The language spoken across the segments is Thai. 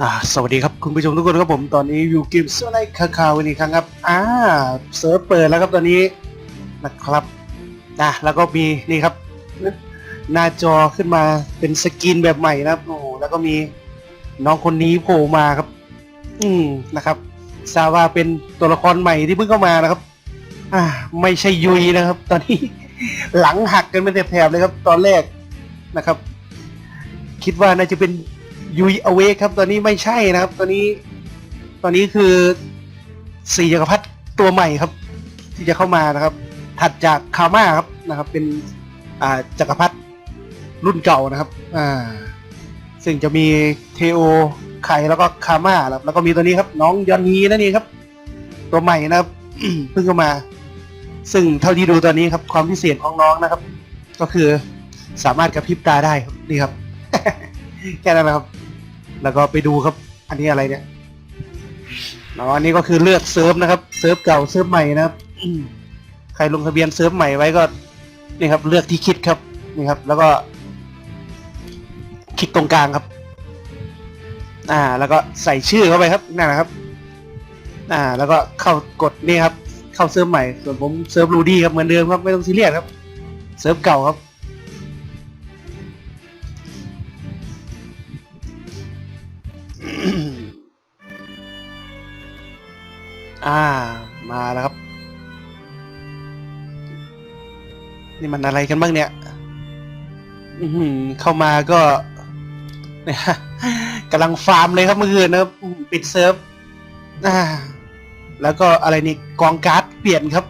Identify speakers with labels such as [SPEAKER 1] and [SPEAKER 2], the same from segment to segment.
[SPEAKER 1] อ่าสวัสดีครับคุณผู้ชมทุกคนครับผมตอนนี้อยู่เกมสไลด์คาคาวันนี้ครั้งครับอ่าเซิร์ฟเปิดแล้วครับตอนนี้นะครับนะแล้วก็มีนี่ครับ หน้าจอขึ้นมาเป็นสกินแบบใหม่นะครับโอ้โหแล้วก็มีน้องคนนี้โผล่มาครับ อืมนะครับทราบว่าเป็นตัวละครใหม่ที่เพิ่งเข้ามานะครับ อ่า ไม่ใช่ยุยนะครับ ตอนนี้ หลังหักกันเป็นแถบๆเลยครับ ตอนแรกนะครับ คิดว่าน่าจะเป็น ยุยอเวกครับตอนนี้ไม่ใช่นะครับ ตอนนี้ ตอนนี้คือสี่จักรพรรดิตัวใหม่ครับ ที่จะเข้ามานะครับ ถัดจากคาม่าครับนะครับ เป็นอ่าจักรพรรดิรุ่นเก่านะครับ อ่า ซึ่งจะมีเทโอไข่แล้วก็คาม่าครับ แล้วก็มีตัวนี้ครับ น้องยอนฮีนั่นเองครับ ตัวใหม่นะครับเพิ่งเข้ามา ซึ่งเท่าที่ดูตอนนี้ครับ ความพิเศษของน้องนะครับ ก็คือสามารถกระพริบตาได้ครับนี่ครับ แค่นั้นนะครับ แล้วก็ไปดูครับ อันนี้อะไรเนี่ยอ๋ออันนี้ก็คือเลือกเซิร์ฟนะครับ เซิร์ฟเก่าเซิร์ฟใหม่นะครับใครลงทะเบียนเซิร์ฟใหม่ไว้ก็นี่ครับ เลือกที่คิดครับนี่ครับ แล้วก็ คลิกตรงกลางครับ อ่า แล้วก็ใส่ชื่อเข้าไปครับนั่นนะครับ อ่า แล้วก็เข้ากดนี่ครับ เข้าเซิร์ฟใหม่ส่วนผมเซิร์ฟรูดี้ครับเหมือนเดิมครับไม่ต้องซีเรียสครับ เซิร์ฟเก่าครับอ่า มาแล้วครับ นี่มันอะไรกันบ้างเนี่ย อือหือเข้ามาก็ เนี่ยกำลังฟาร์มเลยครับเมื่อคืนนะครับอืมปิดเซิร์ฟอ่า แล้วก็อะไรนี่กองการ์ดเปลี่ยนครับ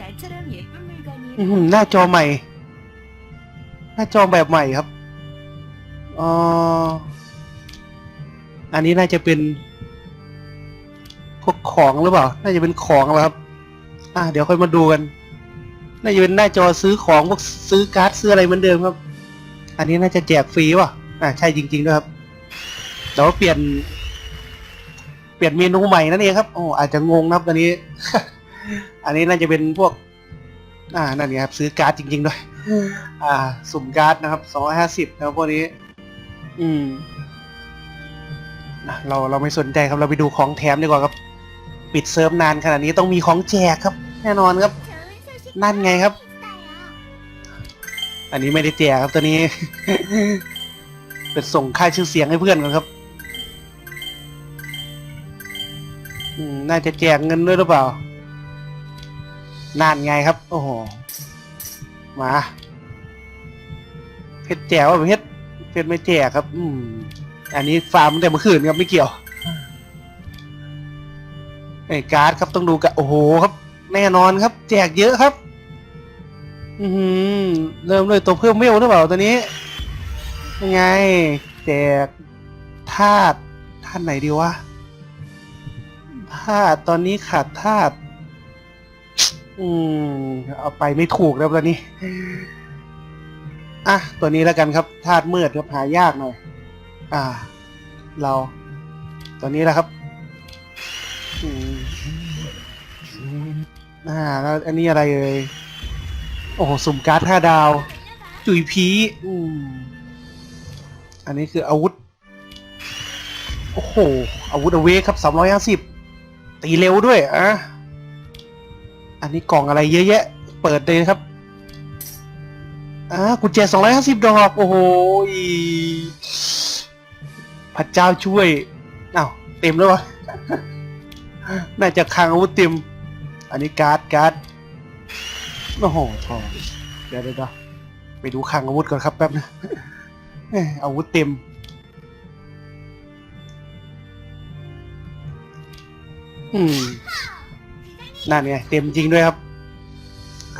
[SPEAKER 2] 날처럼 예쁜
[SPEAKER 1] อือ
[SPEAKER 2] 물건이
[SPEAKER 1] หือหน้าจอใหม่ หน้าจอแบบใหม่ครับอ๋ออันนี้น่าจะเป็น พวกของหรือเปล่า น่าจะเป็นของแล้วครับ อ่าเดี๋ยวค่อยมาดูกัน น่าจะเป็นหน้าจอซื้อของพวกซื้อการ์ดซื้ออะไรเหมือนเดิมครับ อันนี้น่าจะแจกฟรีว่ะ อ่าใช่จริงๆด้วยครับ แต่ว่าเปลี่ยน เปลี่ยนเมนูใหม่นั่นเองครับ โอ้อาจจะงงนะครับตอนนี้ อันนี้น่าจะเป็นพวก อ่า นั่นไงครับ ซื้อการ์ดจริง ๆ ด้วย อ่า สุ่มการ์ดนะครับสองห้าสิบนะครับพวกนี้ อืมอะเราเราไม่สนใจครับเราไปดูของแถมดีกว่าครับ ปิดเซิร์ฟนานขนาดนี้ต้องมีของแจกครับ แน่นอนครับ นั่นไงครับ อันนี้ไม่ได้แจกครับตัวนี้ เป็นส่งค่าชื่อเสียงให้เพื่อนกันครับน่าจะแจกเงินด้วยหรือเปล่า นานไงครับ โอ้โห มาเพชรแจกว่าเพชรเพชรไม่แจกครับ อืม อันนี้ฟาร์มแต่เมื่อคืนครับไม่เกี่ยว ไอ้การ์ดครับต้องดูกันโอ้โหครับ แน่นอนครับ แจกเยอะครับ อือหือเริ่มด้วยตัวเพิ่มเวลหรือเปล่าตัวนี้ยังไง แจกธาตุธาตุไหนดีวะธาตุตอนนี้ขาดธาตุอืมเอาไปไม่ถูกแล้วตอนนี้อะตัวนี้แล้วกันครับธาตุมืดครับหายากหน่อยอ่า เรา ตัวนี้แหละครับอืม อ่าแล้วอันนี้อะไรเอ่ยโอ้โหสุ่มการ์ดห้าดาว จุยพีอืมอันนี้คืออาวุธ โอ้โห อาวุธอเวกครับสามร้อยห้าสิบตีเร็วด้วยอะอันนี้กล่องอะไรเยอะแยะ เปิดเลยครับอ่ากุญแจสองร้อยห้าสิบดอก โอ้โหพระเจ้าช่วยอ้าวเต็มแล้ววะ น่าจะคลังอาวุธเต็ม อันนี้การ์ดการ์ดโอ้โหทองเดี๋ยวเดี๋ยวไปดูคลังอาวุธก่อนครับแป๊บนะอาวุธเต็มอืมนั่นไงเต็มจริงด้วยครับ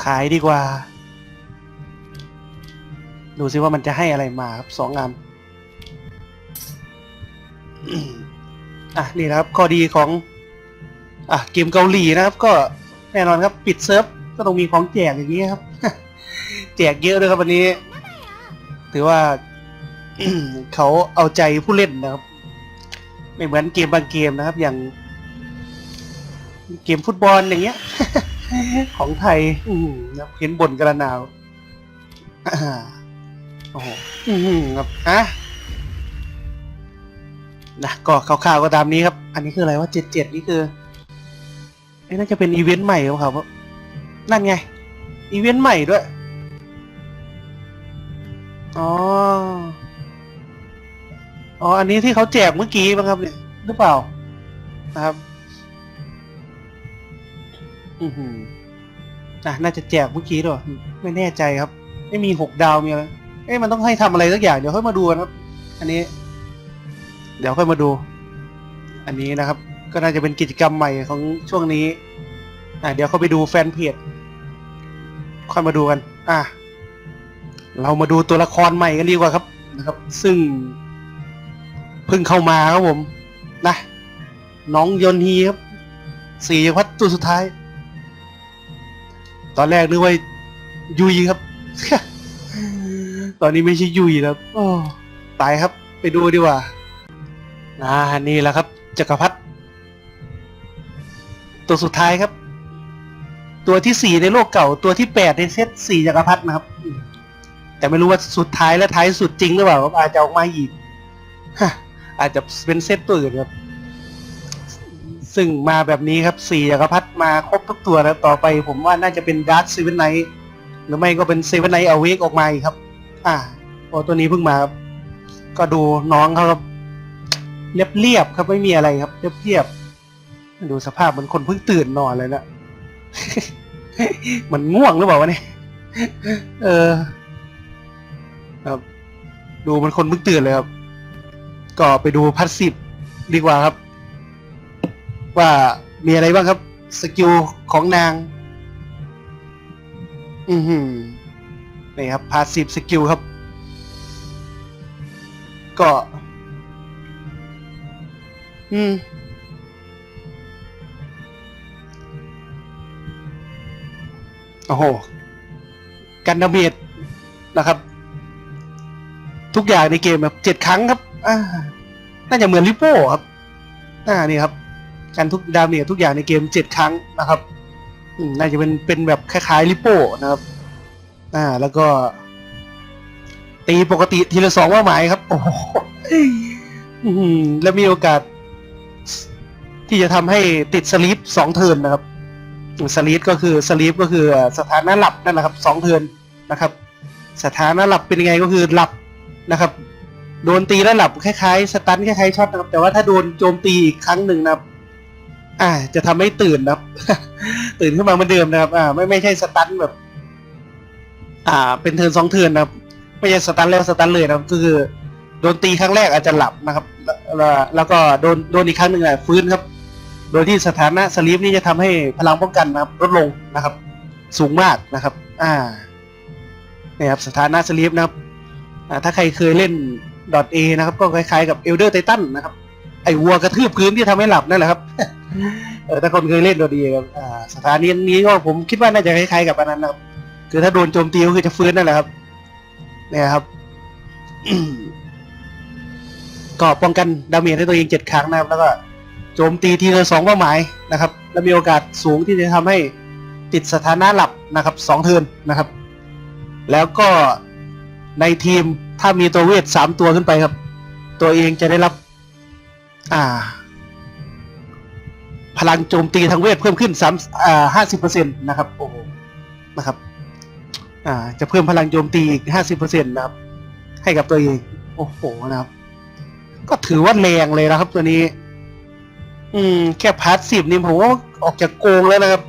[SPEAKER 1] ขายดีกว่า ดูซิว่ามันจะให้อะไรมาครับสองงานอะนี่นะครับข้อดีของ อะเกมเกาหลีนะครับก็ แน่นอนครับปิดเซิร์ฟก็ต้องมีของแจกอย่างนี้ครับ แจกเยอะด้วยครับวันนี้ ถือว่า เขาเอาใจผู้เล่นนะครับ ไม่เหมือนเกมบางเกมนะครับ อย่าง เกมฟุตบอลอย่างเงี้ย ของไทย อืนะเห็นบ่นกระนาวอ่าโอ้โหครับอะนะก็คร่าวๆก็ตามนี้ครับ อันนี้คืออะไรว่าเจ็ดเจ็ดนี่คือ น่าจะเป็นอีเวนต์ใหม่หรือเปล่าครับ นั่นไง อีเวนต์ใหม่ด้วย อ๋อ อ๋อ อันนี้ที่เขาแจกเมื่อกี้มั้งครับเนี่ยหรือเปล่า นะครับ อือหือน่าจะแจกเมื่อกี้ด้วย ไม่แน่ใจครับ ไม่มีหกดาวมีอะไรเอ๊ะมันต้องให้ทำอะไรสักอย่าง เดี๋ยวค่อยมาดูกันครับ อันนี้ เดี๋ยวค่อยมาดู อันนี้นะครับ ก็น่าจะเป็นกิจกรรมใหม่ของช่วงนี้ อะเดี๋ยวเข้าไปดูแฟนเพจค่อยมาดูกัน อะ เรามาดูตัวละครใหม่กันดีกว่าครับนะครับ ซึ่งเพิ่งเข้ามาครับผม นะ น้องยนฮีครับสี่จักรพัดตัวสุดท้าย ตอนแรกนึกว่ายุยครับ ตอนนี้ไม่ใช่ยุยแล้วตายครับ ไปดูดีกว่า อ่า นี่แหละครับจักรพรรดิ ตัวสุดท้ายครับ ตัวที่สี่ในโลกเก่า ตัวที่แปดในเซตสี่จักรพรรดินะครับ แต่ไม่รู้ว่าสุดท้ายและท้ายสุดจริงหรือเปล่าครับอาจจะออกมาอีกอาจจะเป็นเซตตัวอื่นครับ ซึ่งมาแบบนี้ครับสี่จักรพรรดิมาครบทุกตัวแล้วต่อไป ผมว่าน่าจะเป็นดาร์ s เซเว่นไนท์หรือไม่ก็เป็นเซเว่นไนท์อเวกออกมาอีกครับ อ่าโอ้ตัวนี้เพิ่งมาครับก็ดูน้องเขาครับเรียบเรียบๆครับไม่มีอะไรครับ เรียบเรียบๆ ดูสภาพเหมือนคนเพิ่งตื่นนอนเลยนะมันง่วงหรือเปล่าวะเนี่ยเออครับดูมันคนเพิ่งตื่นเลยครับ ก็ไปดูพัสซีฟดีกว่าครับ ว่ามีอะไรบ้างครับ สกิลของนาง อือหือนี่ครับพาสซีฟสกิลครับ ก็ อืม โอ้โห กันดาเมจนะครับ ทุกอย่างในเกมแบบเจ็ดครั้งครับอ่าน่าจะเหมือนลิโป้ครับอ่านี่ครับการทุกดาเมจทุกอย่างในเกมเจ็ดครั้งนะครับน่าจะเป็นเป็นแบบคล้ายๆลิโป้นะครับ อ่า แล้วก็ ตีปกติทีละสองเป้าหมายครับ โอ้โหแล้วมีโอกาส ที่จะทำให้ติดสลีปสองเทินนะครับ สลีปก็คือสลีปก็คือสถานะหลับนั่นแหละครับสองเทิร์นนะครับ สถานะหลับเป็นยังไงก็คือหลับนะครับ โดนตีแล้วหลับคล้ายๆสตันคล้ายๆช็อตนะครับ แต่ว่าถ้าโดนโจมตีอีกครั้งหนึ่งนะครับ อ่า จะทำให้ตื่นนะครับ ตื่นขึ้นมาเหมือนเดิมนะครับ อ่า ไม่ไม่ใช่สตันแบบ อ่า เป็นเทิร์นสองเทิร์นนะครับ ไม่ใช่สตันแล้วสตันเลยนะครับก็คือ โดนตีครั้งแรกอาจจะหลับนะครับ แล้วแล้วก็โดนโดนอีกครั้งหนึ่งอะฟื้นครับ โดยที่สถานะสลีปนี่จะทำให้พลังป้องกันนะครับลดลงนะครับ สูงมากนะครับ อ่าเนี่ยครับสถานะสลีปนะครับถ้าใครเคยเล่น .a นะครับ ก็คล้ายๆกับ Elder Titan นนะครับ ไอ้วัวกระทืบพื้นที่ทำให้หลับนั่นแหละครับเออถ้าคนเคยเล่น .a ครับสถานีนี้ก็ผมคิดว่าน่าจะคล้ายๆกับอันนั้นนะครับ คือถ้าโดนโจมตีก็คือจะฟื้นนั่นแหละครับ เนี่ยครับก็ป้องกันดาเมจให้ตัวเองเจ็ดครั้งนะครับแล้วก็ โจมตีทีละสองเป้าหมายนะครับและมีโอกาสสูงที่จะทำให้ติดสถานะหลับนะครับสองเทินนะครับ แล้วก็ในทีมถ้ามีตัวเวทสามตัวขึ้นไปครับ ตัวเองจะได้รับ อ่า พลังโจมตีทางเวทเพิ่มขึ้นสามอ่าห้าสิบเปอร์เซ็นต์นะครับโอ้โหนะครับ อ่า จะเพิ่มพลังโจมตีอีกห้าสิบเปอร์เซ็นต์นะครับ ให้กับตัวเอง โอ้โหนะครับ ก็ถือว่าแรงเลยนะครับตัวนี้ อืม แค่พาร์ทสิบนี่ผมว่าออกจากโกงแล้วนะครับ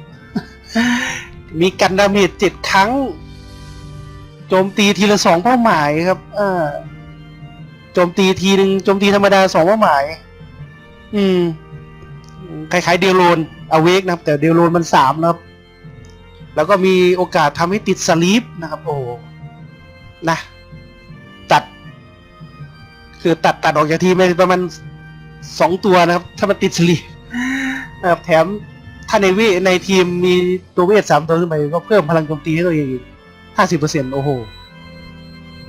[SPEAKER 1] มีกันดาเมจเจ็ดครั้ง โจมตีทีละสองเป้าหมายครับอ่าโจมตีทีหนึ่งโจมตีธรรมดาสองเป้าหมาย อืม คล้ายๆเดลโลนอเวกนะครับ แต่เดลโลนมันสามนะครับ แล้วก็มีโอกาสทำให้ติดสลีปนะครับ โอ้นะ ตัด คือตัดตัดออกจากทีมไปประมาณ สองตัวนะครับ ถ้ามันติดสลีปนะครับแถมถ้าในเวในทีมมีตัวเวทสามตัวขึ้นไปก็เพิ่มพลังโจมตีให้ตัวเองอีกห้าสิบเปอร์เซ็นโอ้โห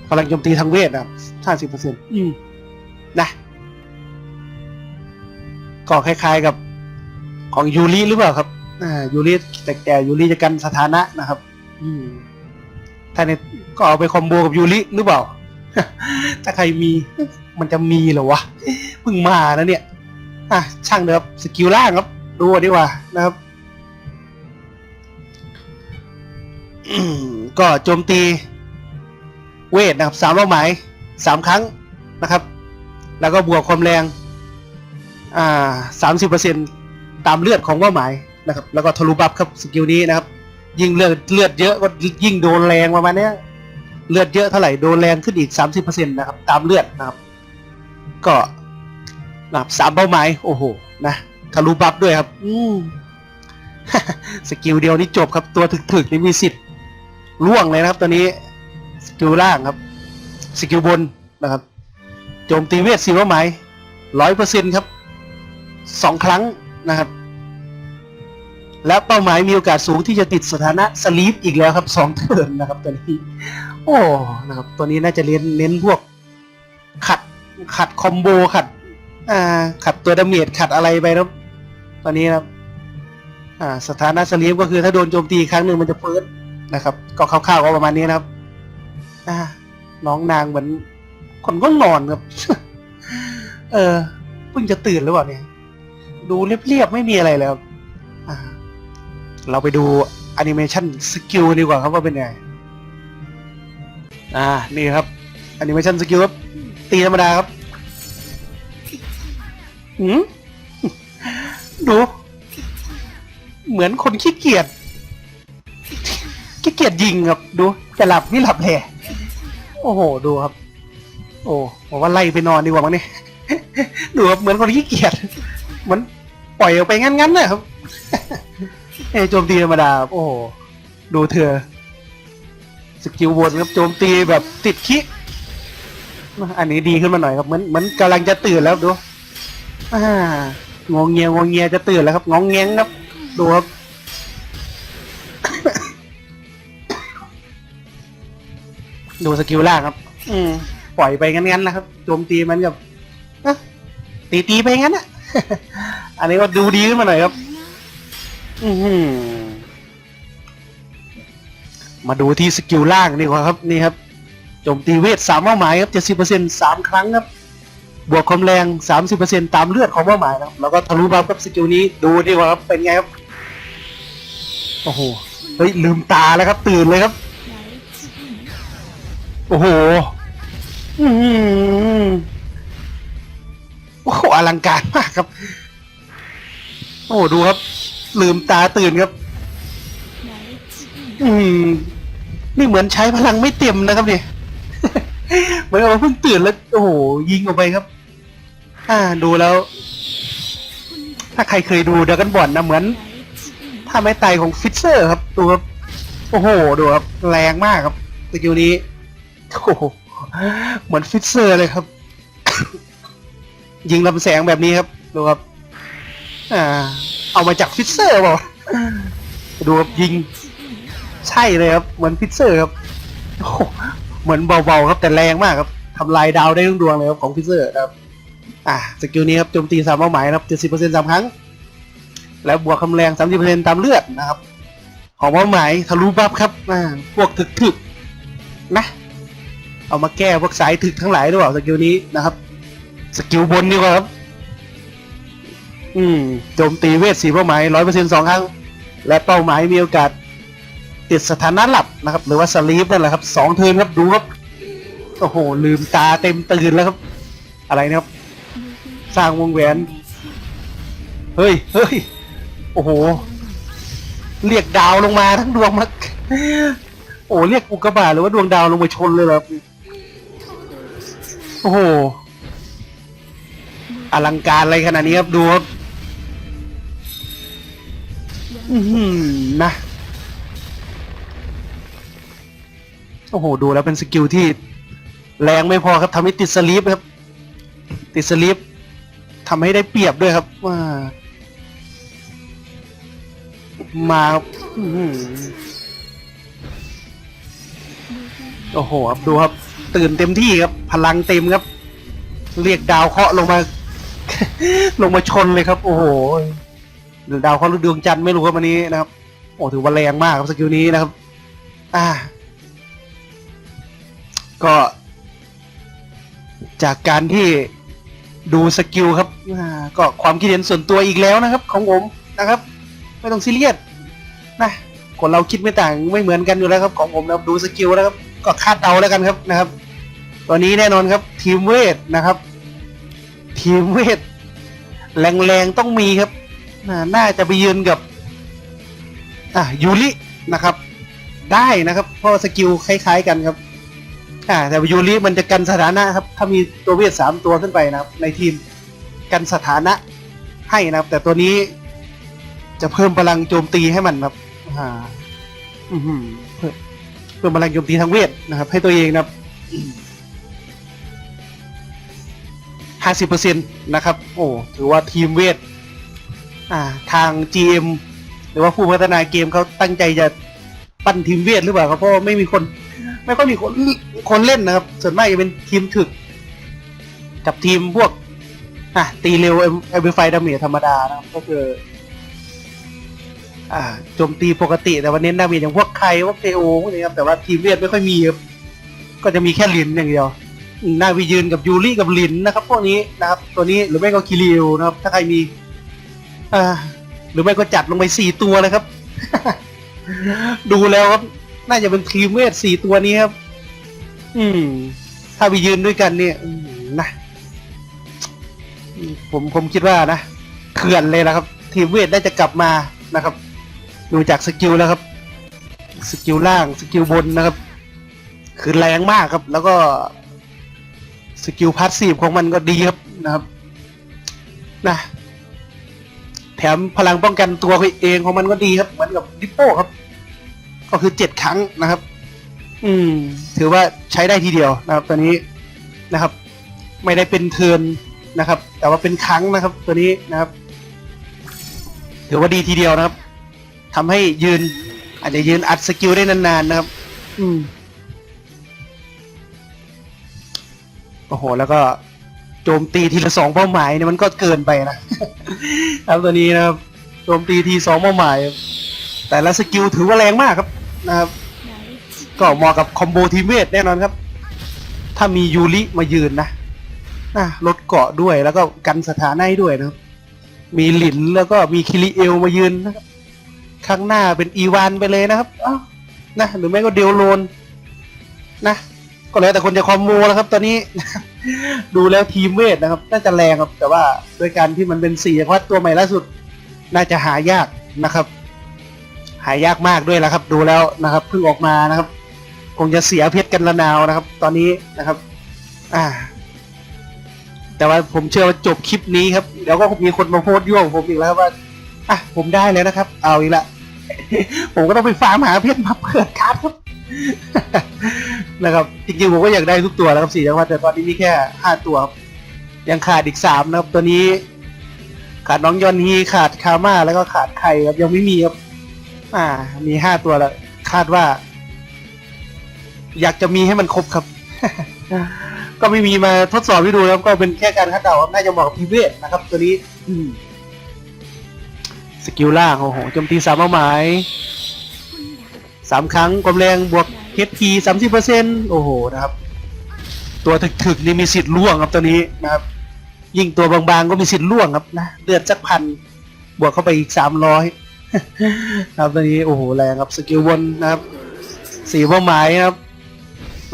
[SPEAKER 1] พลังโจมตีทางเวทนะครับห้าสิบเปอร์เซ็นอืมนะ ก็คล้ายๆกับของยูริหรือเปล่าครับ อ่า ยูริแต่แต่ยูริจะกันสถานะนะครับ อืมถ้าในก็เอาไปคอมโบกับยูริหรือเปล่า ถ้าใครมี มันจะมีเหรอวะ เพิ่งมานะเนี่ย อะ ช่างเถอะสกิลล่างครับ ดูดีกว่านะครับก็โจมตีเวทนะครับสามเป้าหมายสามครั้งนะครับ แล้วก็บวกความแรง อ่าสามสิบเปอร์เซ็นตามเลือดของเป้าหมายนะครับ แล้วก็ทะลุบัฟครับสกิลนี้นะครับ ยิ่งเลือดเลือดเยอะก็ยิ่งโดนแรงประมาณเนี้ยเลือดเยอะเท่าไหร่โดนแรงขึ้นอีกสามสิบเปอร์เซ็นต์นะครับ ตามเลือดนะครับ ก็ นะครับสามเป้าหมายโอ้โหนะทะลุบัฟด้วยครับ อืมสกิลเดียวนี่จบครับตัวถึกๆนี่มีสิทธิ์ล่วงเลยนะครับตัวนี้สกิลล่างครับ สกิลบนนะครับโจมตีเวทสี่เป้าหมายร้อยเปอร์เซ็นครับสองครั้งนะครับ และเป้าหมายมีโอกาสสูงที่จะติดสถานะสลีปอีกแล้วครับสองเทิร์นนะครับตัวนี้ โอ้นะครับตัวนี้น่าจะเน้นเน้นพวกขัดขัดคอมโบขัด อ่า ขัดตัวดาเมจขัดอะไรไปนะครับ ตอนนี้ครับ อ่า สถานะสลีปก็คือถ้าโดนโจมตีครั้งหนึ่งมันจะเฟิร์สนะครับ ก็คร่าวๆก็ประมาณนี้นะครับ อ่า น้องนางเหมือน คนก็นอนครับ เออเพิ่งจะตื่นหรือเปล่าเนี่ย ดูเรียบๆไม่มีอะไรเลยครับอ่า เราไปดูแอนิเมชันสกิลดีกว่าครับว่าเป็นไง อ่า นี่ครับแอนิเมชันสกิลครับตีธรรมดาครับ หืมดูเหมือนคนขี้เกียจขี้เกียจยิงครับ ดูจะหลับไม่หลับแหล่โอ้โห ดูครับ โอ้ผมว่าไล่ไปนอนดีกว่ามั้งเนี่ยดูครับเหมือนคนขี้เกียจเหมือนปล่อยออกไปงั้นๆนะครับเอโจมตีธรรมดาโอ้โหดูเธอ สกิลวนครับโจมตีแบบติดคิอันนี้ดีขึ้นมาหน่อยครับเหมือนเหมือนกำลังจะตื่นแล้วดู อ่างงเงียงงเงียจะตื่นแล้วครับงองแงงครับดูครับดูสกิลล่างครับ อืมปล่อยไปงั้นๆนะครับโจมตีมันกับตีตีไปงั้นอะ อันนี้ก็ดูดีขึ้นมาหน่อยครับ อืมาดูที่สกิลล่างดีกว่าครับ นี่ครับโจมตีเวทสามเป้าหมายครับเจ็ดสิบเปอร์เซ็นต์สามครั้งครับ บวกความแรงสามสิบเปอร์เซ็นตามเลือดของเป้าหมายนะครับ แล้วก็ทะลุบัฟครับสกิลนี้ดูดีกว่าครับเป็นไงครับ โอ้โห เฮ้ย ลืมตาแล้วครับ ตื่นเลยครับ โอ้โห อืมโอ้โหอลังการมากครับ โอ้โห ดูครับ ลืมตาตื่นครับ อืม นี่เหมือนใช้พลังไม่เต็มนะครับเนี่ยเหมือนกับว่าเพิ่งตื่นแล้ว โอ้โห ยิงออกไปครับ อ่า ดูแล้ว ถ้าใครเคยดูเดกันบอลนะเหมือน ถ้าไม่ตายของฟิตเซอร์ครับ ดูครับโอ้โห ดูครับ แรงมากครับสกิลนี้โอ้โหเหมือนฟิตเซอร์เลยครับ ยิงลำแสงแบบนี้ครับ ดูครับ อ่า เอามาจากฟิตเซอร์เปล่าดูครับยิง ใช่เลยครับ เหมือนฟิตเซอร์ครับโอ้โหเหมือนเบาๆครับแต่แรงมากครับทำลายดาวได้ทั้งดวงเลยครับของฟิตเซอร์ครับ อ่าสกิลนี้ครับโจมตีสามเป้าหมายนะครับเจ็ดสิบเปอร์เซ็นต์สามครั้ง แล้วบวกคำแรงสามสิบเปอร์เซ็นต์ตามเลือดนะครับ ของเป้าหมายทะลุบัฟครับอ่าพวกถึกๆนะเอามาแก้พวกสายถึกทั้งหลายด้วยสกิลนี้นะครับ สกิลบนดีกว่าครับ อืมโจมตีเวทสี่เป้าหมายร้อยเปอร์เซ็นต์สองครั้ง และเป้าหมายมีโอกาสติดสถานะหลับนะครับ หรือว่าสลีปนั่นแหละครับสองเทิร์นครับดูครับโอ้โหลืมตาเต็มตื่นแล้วครับ อะไรนะครับ สร้างวงแหวน เฮ้ย เฮ้ย โอ้โห เรียกดาวลงมาทั้งดวงมาโอ้เรียกอุกกาบาตหรือว่าดวงดาวลงมาชนเลยครับโอ้โห อลังการอะไรขนาดนี้ครับดูครับนะ โอ้โห ดูแล้วเป็นสกิลที่ แรงไม่พอครับทำให้ติดสลีปครับ ติดสลีป ทำให้ได้เปรียบด้วยครับว่ามาครับอื้อหือโอ้โหครับดูครับ ตื่นเต็มที่ครับ พลังเต็มครับ เรียกดาวเคราะห์ลงมา ลงมาชนเลยครับ โอ้โหหรือดาวเคราะห์หรือดวงจันทร์ไม่รู้ครับวันนี้นะครับ โอ้ถือว่าแรงมากครับสกิลนี้นะครับ อ่า ก็ จากการที่ ดูสกิลครับอ่าก็ความคิดเห็นส่วนตัวอีกแล้วนะครับของผมนะครับ ไม่ต้องซีเรียสนะคนเราคิดไม่ต่างไม่เหมือนกันอยู่แล้วครับของผมนะครับดูสกิลนะครับก็คาดเดาแล้วกันครับนะครับตัวนี้แน่นอนครับทีมเวทนะครับ ทีมเวทแรงๆต้องมีครับน่าจะไปยืนกับอะยูรินะครับ ได้นะครับ เพราะสกิลคล้าย ๆ กันครับ อ่าแต่ยูริมันจะกันสถานะครับ ถ้ามีตัวเวทสามตัวขึ้นไปนะครับ ในทีมกันสถานะให้นะครับ แต่ตัวนี้จะเพิ่มพลังโจมตีให้มันครับอ่าอือหือเพิ่มเพิ่มพลังโจมตีทางเวทนะครับ ให้ตัวเองนะครับห้าสิบเปอร์เซ็นต์นะครับ โอ้ถือว่าทีมเวทอ่า ทาง GM หรือว่าผู้พัฒนาเกมเขาตั้งใจจะปั้นทีมเวทหรือเปล่าครับเพราะว่าไม่มีคน ไม่ค่อยมีคนคนเล่นนะครับ ส่วนมากจะเป็นทีมถึก กับทีมพวกอะตีเร็วเอ็มไฟดาเมจธรรมดานะครับ ก็คือ อ่าโจมตีปกติแต่ว่าเน้นดาเมจอย่างพวกใครพวกเทโอพวกนี้ครับแต่ว่าทีมเวทไม่ค่อยมีครับก็จะมีแค่ลินอย่างเดียวนาวิยืนกับยูริกับลินนะครับ พวกนี้นะครับ ตัวนี้หรือไม่ก็คิริวนะครับ ถ้าใครมีอ่าหรือไม่ก็จัดลงไปสี่ตัวเลยครับ ดูแล้วครับ น่าจะเป็นทีมเวทสี่ตัวนี้ครับ อืม ถ้าไปยืนด้วยกันเนี่ยอืมนะอืมผมผมคิดว่านะเขื่อนเลยนะครับ ทีมเวทน่าจะกลับมานะครับ ดูจากสกิลแล้วครับ สกิลล่างสกิลบนนะครับ คือแรงมากครับ แล้วก็สกิลพาสซีฟของมันก็ดีครับนะครับ นะแถมพลังป้องกันตัวเองของมันก็ดีครับ เหมือนกับดิปโป้ครับ ก็คือเจ็ดครั้งนะครับ อืม ถือว่าใช้ได้ทีเดียวนะครับ ตัวนี้นะครับ ไม่ได้เป็นเทิร์นนะครับ แต่ว่าเป็นครั้งนะครับ ตัวนี้นะครับ ถือว่าดีทีเดียวนะครับทำให้ยืน อาจจะยืนอัดสกิลได้นานๆนะครับ อืมโอ้โห แล้วก็โจมตีทีละสองเป้าหมายเนี่ยมันก็เกินไปนะครับตัวนี้นะครับโจมตีทีสองเป้าหมาย แต่ละสกิลถือว่าแรงมากครับ นะครับ ก็เหมาะกับคอมโบทีมเวทแน่นอนครับ ถ้ามียูริมายืนนะนะลดเกาะด้วยแล้วก็กันสถานะให้ด้วยนะครับ มีหลินแล้วก็มีคิริเอลมายืนนะครับข้างหน้าเป็นอีวานไปเลยนะครับอ้าวนะหรือไม่ก็เดลโลนนะก็แล้วแต่คนจะคอมโบแล้วครับ ตอนนี้ ดูแล้วทีมเวทนะครับ น่าจะแรงครับ แต่ว่าด้วยการที่มันเป็นสี่วัดตัวใหม่ล่าสุด น่าจะหายากนะครับ หายากมากด้วยแล้วครับ ดูแล้วนะครับเพิ่งออกมานะครับ คงจะเสียเพชรกันละนาวนะครับ ตอนนี้นะครับ อ่า แต่ว่าผมเชื่อว่าจบคลิปนี้ครับเดี๋ยวก็มีคนมาโพสต์ยั่วผมอีกแล้วว่าอะผมได้แล้วนะครับ เอาอีกละผมก็ต้องไปฟาร์มหาเพชรมาเปิดการ์ดครับนะครับจริงๆผมก็อยากได้ทุกตัวแล้วครับสี่จังหวัดแต่ตอนนี้มีแค่ห้าตัวครับยังขาดอีกสามนะครับ ตัวนี้ ขาดน้องยอนฮีขาดคาม่าแล้วก็ขาดไข่ครับยังไม่มีครับ อ่า มีห้าตัวแล้ว คาดว่า อยากจะมีให้มันครบครับ ก็ไม่มีมาทดสอบให้ดูแล้วก็เป็นแค่การคาดเดาครับน่าจะเหมาะกับพีเวทนะครับ ตัวนี้ อืมสกิลล่างโอ้โหโจมตีสามเป้าหมายสามครั้งความแรงบวก HP สามสิบเปอร์เซ็นโอ้โหนะครับ ตัวถึกๆนี่มีสิทธิ์ล่วงครับตัวนี้นะครับ ยิ่งตัวบางๆก็มีสิทธิ์ล่วงครับนะเลือดสักพันบวกเข้าไปอีกสามร้อย ครับตัวนี้โอ้โหแรงครับสกิลวนนะครับสี่เป้าหมายนะครับ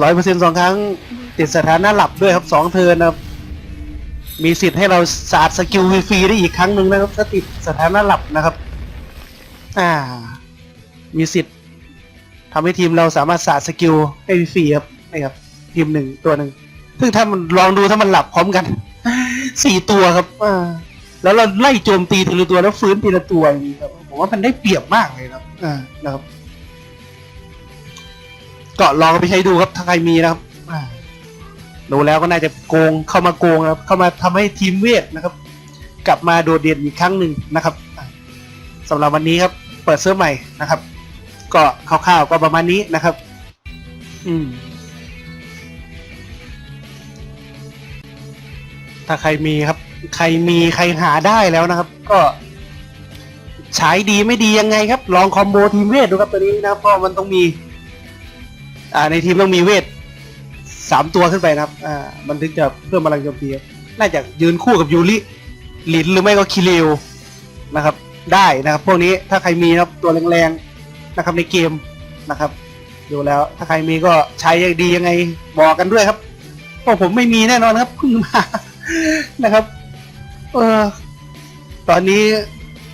[SPEAKER 1] ร้อยเปอร์เซ็นต์สองครั้ง ติดสถานะหลับด้วยครับสองเทินนะครับ มีสิทธิ์ให้เราสาดสกิลฟรีได้อีกครั้งหนึ่งนะครับ ถ้าติดสถานะหลับนะครับ อ่า มีสิทธิ์ทำให้ทีมเราสามารถสาดสกิลให้ฟรีครับนี่ครับ ทีมหนึ่งตัวหนึ่งซึ่งถ้ามันลองดูถ้ามันหลับพร้อมกันสี่ตัวครับอ่าแล้วเราไล่โจมตีทีละตัวแล้วฟื้นทีละตัวอย่างนี้ครับ ผมว่ามันได้เปรียบมากเลยครับอ่านะครับก็ลองเอาไปใช้ดูครับถ้าใครมีนะครับอ่าดูแล้วก็น่าจะโกงเข้ามาโกงนะครับ เข้ามาทำให้ทีมเวทนะครับ กลับมาโดดเด่นอีกครั้งหนึ่งนะครับอะสำหรับวันนี้ครับ เปิดเสื้อใหม่นะครับ ก็คร่าวๆก็ประมาณนี้นะครับ อืม ถ้าใครมีครับ ใครมีใครหาได้แล้วนะครับ ก็ ใช้ดีไม่ดียังไงครับ ลองคอมโบทีมเวทดูครับตัวนี้นะครับเพราะมันต้องมี อ่าในทีมต้องมีเวทสามตัวขึ้นไปนะครับ อ่า มันถึงจะเพิ่มพลังโจมตีน่าจะยืนคู่กับยูริหลินหรือไม่ก็คิริวนะครับ ได้นะครับ พวกนี้ถ้าใครมีนะครับตัวแรงๆนะครับในเกมนะครับดูแล้ว ถ้าใครมีก็ใช้ยังดียังไงบอกกันด้วยครับเพราะผมไม่มีแน่นอนครับเพิ่งมานะครับ เออตอนนี้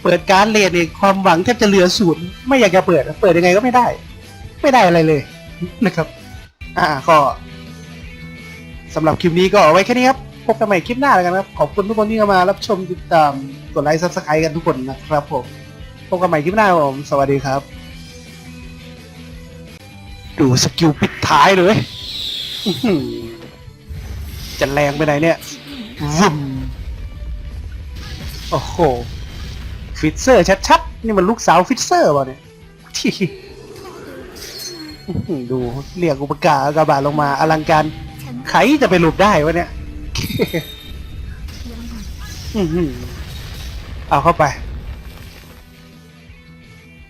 [SPEAKER 1] เปิดการเลดเนี่ยความหวังแทบจะเหลือศูนย์ไม่อยากจะเปิด เปิดยังไงก็ไม่ได้ ไม่ได้อะไรเลยนะครับ อ่าก็สำหรับคลิปนี้ก็เอาไว้แค่นี้ครับ พบกันใหม่คลิปหน้าแล้วกันครับ ขอบคุณทุกคนที่เข้ามารับชมติดตามกดไลค์ซับสไครต์กันทุกคนนะครับผมพบกันใหม่คลิปหน้าผม สวัสดีครับ ดูสกิลปิดท้ายเลยจะแรงไปไหนเนี่ยวุมโอ้โห ฟิตเซอร์ชัดๆ นี่มันลูกสาวฟิตเซอร์ป่ะเนี่ยที่ดูเรียกอุปการกระบาดลงมาอลังการใครจะไปหลบได้วะเนี่ยอือเอาเข้าไป